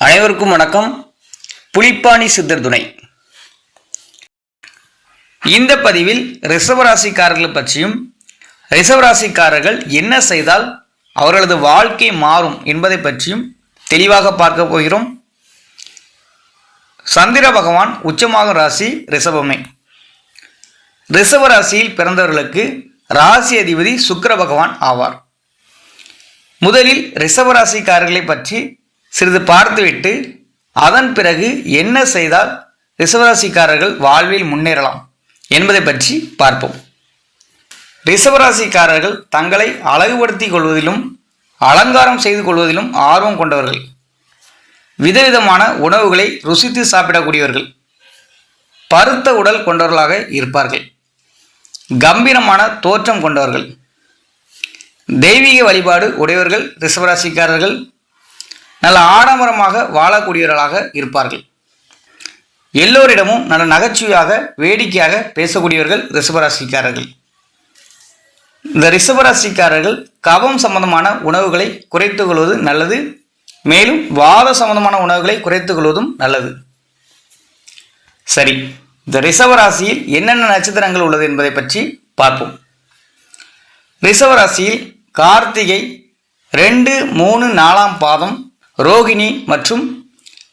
அனைவருக்கும் வணக்கம். புலிப்பாணி சித்தர் துணை. இந்த பதிவில் ரிஷபராசிக்காரர்களை பற்றியும் ரிசவராசிக்காரர்கள் என்ன செய்தால் அவர்களது வாழ்க்கை மாறும் என்பதை பற்றியும் தெளிவாக பார்க்க போகிறோம். சந்திர பகவான் உச்சமாகும் ராசி ரிஷபமே. ரிசவராசியில் பிறந்தவர்களுக்கு ராசி அதிபதி சுக்கர பகவான் ஆவார். முதலில் ரிஷபராசிக்காரர்களை பற்றி சிறிது பார்த்துவிட்டு அதன் பிறகு என்ன செய்தால் ரிஷபராசிக்காரர்கள் வாழ்வில் முன்னேறலாம் என்பதை பற்றி பார்ப்போம். ரிஷபராசிக்காரர்கள் தங்களை அழகுபடுத்திக் கொள்வதிலும் அலங்காரம் செய்து கொள்வதிலும் ஆர்வம் கொண்டவர்கள். விதவிதமான உணவுகளை ருசித்து சாப்பிடக்கூடியவர்கள். பருத்த உடல் கொண்டவர்களாக இருப்பார்கள். கம்பீரமான தோற்றம் கொண்டவர்கள். தெய்வீக வழிபாடு உடையவர்கள் ரிஷபராசிக்காரர்கள் நல்ல ஆடம்பரமாக வாழக்கூடியவர்களாக இருப்பார்கள். எல்லோரிடமும் நல்ல நகைச்சுவையாக வேடிக்கையாக பேசக்கூடியவர்கள் ரிஷபராசிக்காரர்கள். இந்த ரிஷபராசிக்காரர்கள் கபம் சம்பந்தமான உணவுகளை குறைத்து கொள்வது நல்லது. மேலும் வாத சம்பந்தமான உணவுகளை குறைத்து கொள்வதும் நல்லது. சரி இந்த ரிசவராசியில் என்னென்ன நட்சத்திரங்கள் உள்ளது என்பதை பற்றி பார்ப்போம். ரிசவராசியில் கார்த்திகை ரெண்டு மூணு நாலாம் பாதம் ரோகிணி மற்றும்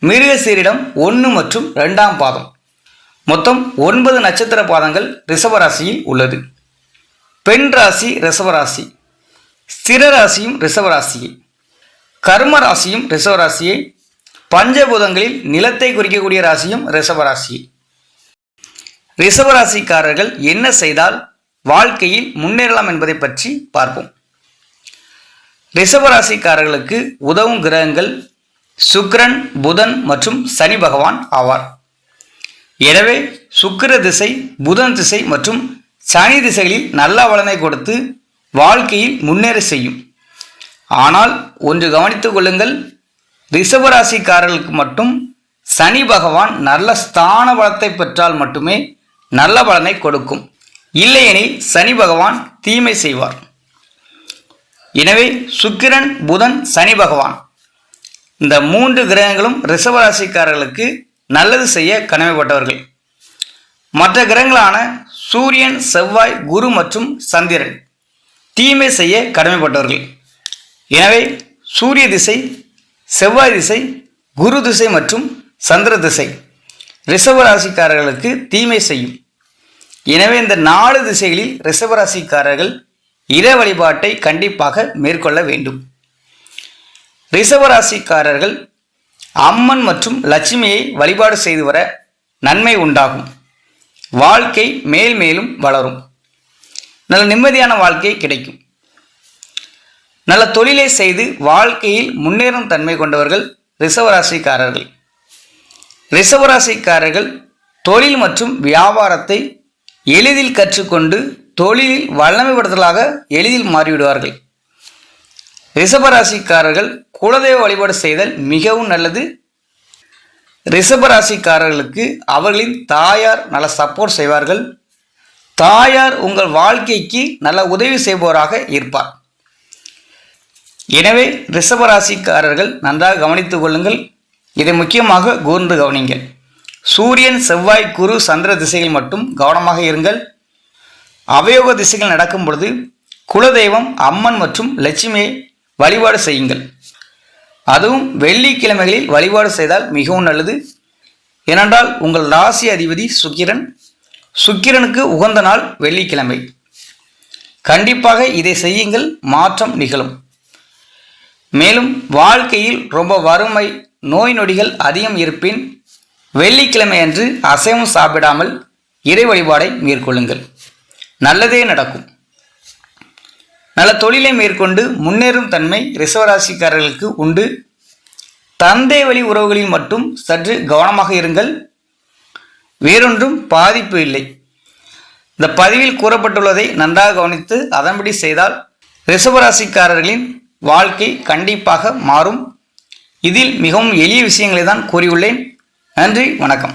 மிருகசீரிடம் ஒன்று மற்றும் ரெண்டாம் பாதம். மொத்தம் ஒன்பது நட்சத்திர பாதங்கள் ரிசவராசியில் உள்ளது. பெண் ராசி ரிசவராசி ஸ்திர ராசியும் ரிஷபராசியே கர்ம ராசியும் ரிஷபராசியே பஞ்சபூதங்களில் நிலத்தை குறிக்கக்கூடிய ராசியும் ரிஷபராசியே ரிசவராசிக்காரர்கள் என்ன செய்தால் வாழ்க்கையில் முன்னேறலாம் என்பதை பற்றி பார்ப்போம். ரிசவராசிக்காரர்களுக்கு உதவும் கிரகங்கள் சுக்கிரன் புதன் மற்றும் சனி பகவான் ஆவார். எனவே சுக்கிர திசை புதன் திசை மற்றும் சனி திசைகளில் நல்ல வளனை கொடுத்து வாழ்க்கையில் முன்னேற செய்யும். ஆனால் ஒன்று கவனித்துக் கொள்ளுங்கள் ரிஷபராசிக்காரர்களுக்கு மட்டும் சனி பகவான் நல்ல ஸ்தான பலத்தை பெற்றால் மட்டுமே நல்ல பலனை கொடுக்கும். இல்லையெனில் சனி பகவான் தீமை செய்வார். எனவே சுக்கிரன் புதன் சனி பகவான். இந்த மூன்று கிரகங்களும் ரிஷபராசிக்காரர்களுக்கு நல்லது செய்ய கனவைப்பட்டவர்கள் மற்ற கிரகங்களான சூரியன் செவ்வாய் குரு மற்றும் சந்திரன் தீமை செய்ய கடமைப்பட்டவர்கள். எனவே சூரிய திசை செவ்வாய் திசை குரு திசை மற்றும் சந்திர திசை. ரிஷபராசிக்காரர்களுக்கு தீமை செய்யும். எனவே இந்த நாலு திசைகளில் ரிஷபராசிக்காரர்கள் இர வழிபாட்டை கண்டிப்பாக மேற்கொள்ள வேண்டும். ரிஷபராசிக்காரர்கள் அம்மன் மற்றும் லட்சுமியை வழிபாடு செய்து வர நன்மை உண்டாகும். வாழ்க்கை மேல் மேலும் வளரும். நல்ல நிம்மதியான வாழ்க்கை கிடைக்கும். நல்ல தொழிலை செய்து வாழ்க்கையில் முன்னேறும் தன்மை கொண்டவர்கள் ரிஷவராசிக்காரர்கள் ரிஷவராசிக்காரர்கள் தொழில் மற்றும் வியாபாரத்தை எளிதில் கற்றுக்கொண்டு தொழிலில் வல்லமைப்படுத்தலாக எளிதில் மாறிவிடுவார்கள். ரிஷபராசிக்காரர்கள் குலதெய்வ வழிபாடு செய்தல் மிகவும் நல்லது. ரிஷபராசிக்காரர்களுக்கு அவர்களின் தாயார் நல்ல சப்போர்ட் செய்வார்கள். தாயார் உங்கள் வாழ்க்கைக்கு நல்ல உதவி செய்பவராக இருப்பார். எனவே ரிஷபராசிக்காரர்கள் நன்றாக கவனித்துக் கொள்ளுங்கள். இதை முக்கியமாக கூர்ந்து கவனிங்கள் சூரியன் செவ்வாய் குரு சந்திர திசையில் மட்டும் கவனமாக இருங்கள். அவயோக திசைகள் நடக்கும் பொழுது குலதெய்வம் அம்மன் மற்றும் லட்சுமியை வழிபாடு செய்யுங்கள். அதுவும் வெள்ளிக்கிழமைகளில் வழிபாடு செய்தால் மிகவும் நல்லது. ஏனென்றால் உங்கள் ராசி அதிபதி சுக்கிரன் சுக்கிரனுக்கு உகந்த நாள் வெள்ளிக்கிழமை. கண்டிப்பாக இதை செய்யுங்கள் மாற்றம் நிகழும். மேலும் வாழ்க்கையில் ரொம்ப வறுமை நோய் நொடிகள் அதிகம் இருப்பின் வெள்ளிக்கிழமை அன்று அசைவம் சாப்பிடாமல் இறை வழிபாடை மேற்கொள்ளுங்கள். நல்லதே நடக்கும். நல்ல தொழிலை மேற்கொண்டு முன்னேறும் தன்மை ரிசவராசிக்காரர்களுக்கு உண்டு. தந்தை வழி உறவுகளில் மட்டும் சற்று கவனமாக இருங்கள். வேறொன்றும் பாதிப்பு இல்லை. இந்த பதிவில் கூறப்பட்டுள்ளதை நன்றாக கவனித்து அதன்படி செய்தால் ரிசவராசிக்காரர்களின் வாழ்க்கை கண்டிப்பாக மாறும். இதில் மிகவும் எளிய விஷயங்களை தான் கூறியுள்ளேன். நன்றி வணக்கம்.